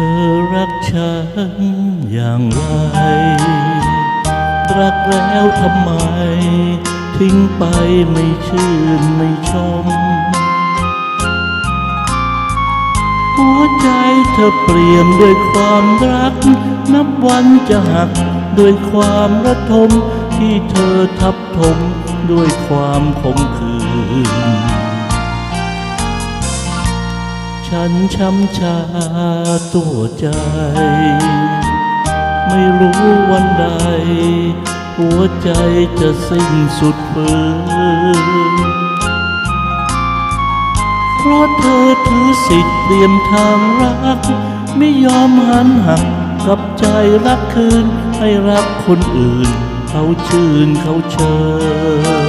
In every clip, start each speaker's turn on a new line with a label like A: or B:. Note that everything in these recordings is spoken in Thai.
A: ธอรักฉันอย่างไรรักแล้วทำไม ทิ้งไปไม่ชื่นไม่ชม หัวใจเธอเปลี่ยนด้วยความรัก นับวันจะหักด้วยความระทม ที่เธอทับถมด้วยความขมขื่น ฉันช้ำชาตัวใจ ไม่รู้วันใด หัวใจจะสิ้นสุดฝืนเพราะเธอถือสิทธิ์เปลี่ยนทางรัก ไม่ยอมหันหักกับใจรักคืน ให้รักคนอื่น เขาชื่นเขาเชย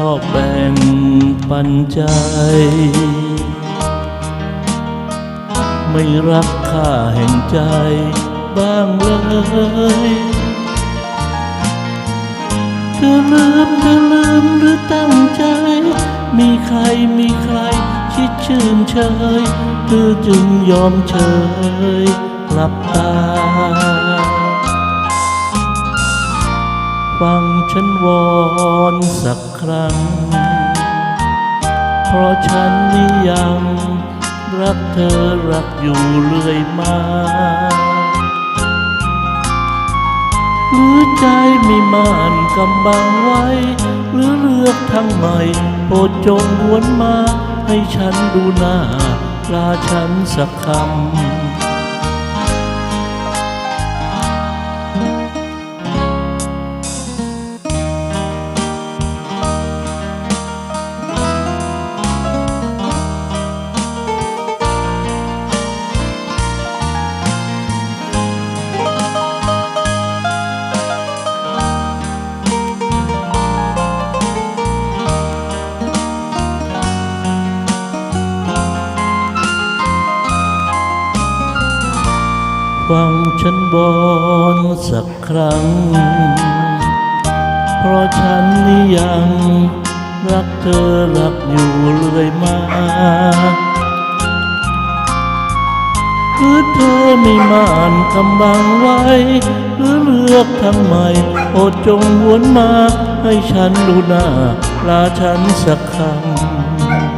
A: อชอบแบ่งปันใจ ไม่รักค่าแห่งใจบ้างเลยเธอลืมเธอลืมหรือตั้งใจ มีใครมีใครคิดชื่นเชยเธอจึงยอมเฉยหลับตา ฟังฉันวอนสักครั้ง เพราะฉันนี้ยังรักเธอรักอยู่เรื่อยมาหรือใจไม่มานกำบังไว้ หรือเลือกทางใหม่โปรดจงหวนมา ให้ฉันดูหน้าลาฉันสักคำ ฟังฉันบอนสักครั้ง เพราะฉันนี้ยังรักเธอรักอยู่เรื่อยมาคือเธอไม่มานกำบังไว้ หรือเลือกทางใหม่โปรดจงวนมา ให้ฉันดูหน้าลาฉันสักคำ